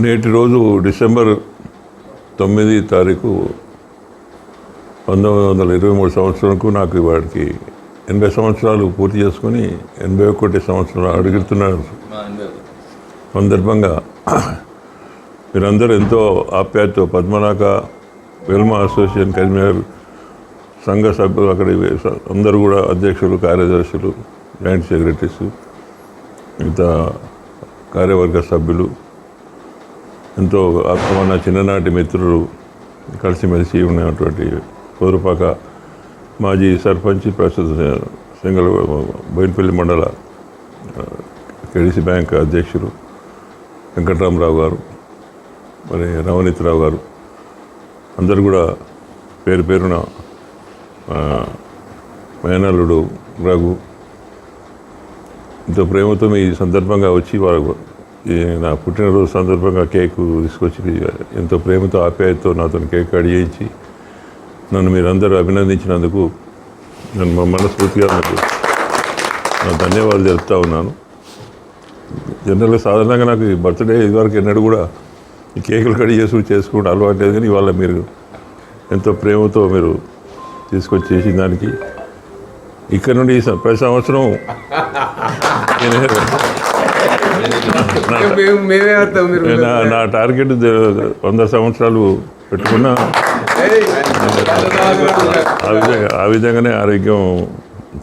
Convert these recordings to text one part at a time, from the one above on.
నేటి రోజు డిసెంబర్ తొమ్మిది తారీఖు పంతొమ్మిది వందల ఇరవై మూడు సంవత్సరంకు నాకు వాడికి ఎనభై సంవత్సరాలు పూర్తి చేసుకొని ఎనభై ఒకటి సంవత్సరాలు అడుగుతున్న సందర్భంగా మీరందరూ ఎంతో ఆప్యాయతతో పద్మనాక వెల్మా అసోసియేషన్ కన్వీనర్ సంఘ సభ్యులు అక్కడ అందరూ కూడా అధ్యక్షులు కార్యదర్శులు జాయింట్ సెక్రటరీస్ మిగతా కార్యవర్గ సభ్యులు ఎంతో మన చిన్ననాటి మిత్రులు కలిసిమెలిసి ఉన్నటువంటి పొదురుపాక మాజీ సర్పంచ్ ప్రస్తుత సింగల్ బోయినపల్లి మండల ఆ, కేడీసీ బ్యాంక్ అధ్యక్షులు వెంకటరామరావు గారు మరి రవనీత్రావు గారు. అందరు కూడా పేరు పేరున ఆ, మేనల్లుడు రఘు ఎంతో ప్రేమతో మీ సందర్భంగా వచ్చి వారు నా పుట్టినరోజు సందర్భంగా కేకు తీసుకొచ్చి ఎంతో ప్రేమతో ఆప్యాయతతో నాతో కేక్ అడిగించి నన్ను మీరందరూ అభినందించినందుకు నేను మా మనస్ఫూర్తిగా నాకు నా ధన్యవాదాలు తెలుపుతా ఉన్నాను. జనరల్గా సాధారణంగా నాకు ఈ బర్త్డే ఇదివరకు ఎన్నడూ కూడా ఈ కేకులు కడి చేసి చేసుకుంటే అలవాటు లేదు. కానీ ఇవాళ మీరు ఎంతో ప్రేమతో మీరు తీసుకొచ్చి చేసిన దానికి ఇక్కడ నుండి ప్రతి సంవత్సరం నా టార్గెట్ వంద సంవత్సరాలు పెట్టుకున్నా ఆ విధంగా ఆ విధంగానే ఆరోగ్యం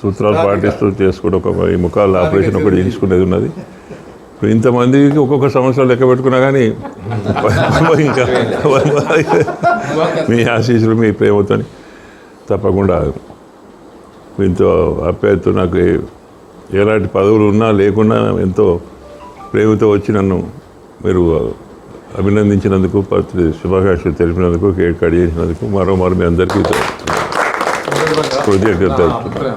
సూత్రాలు పాటిస్తూ చేసుకుంటూ ఒక ఈ ముఖాల ఆపరేషన్ ఒకటి చేయించుకునేది ఉన్నది. ఇప్పుడు ఇంతమందికి ఒక్కొక్క సంవత్సరం లెక్క పెట్టుకున్నా కానీ ఇంకా మీ ఆశీస్సులు మీ ప్రేమతో తప్పకుండా మీతో ఆప్యాయతతో నాకు ఎలాంటి పదవులు ఉన్నా లేకున్నా ఎంతో ప్రేమతో వచ్చి నన్ను మీరు అభినందించినందుకు పత్రి శుభాకాంక్షలు తెలిపినందుకు కేక్ కట్ చేసినందుకు మరో మరో మీ అందరికీ కృతజ్ఞత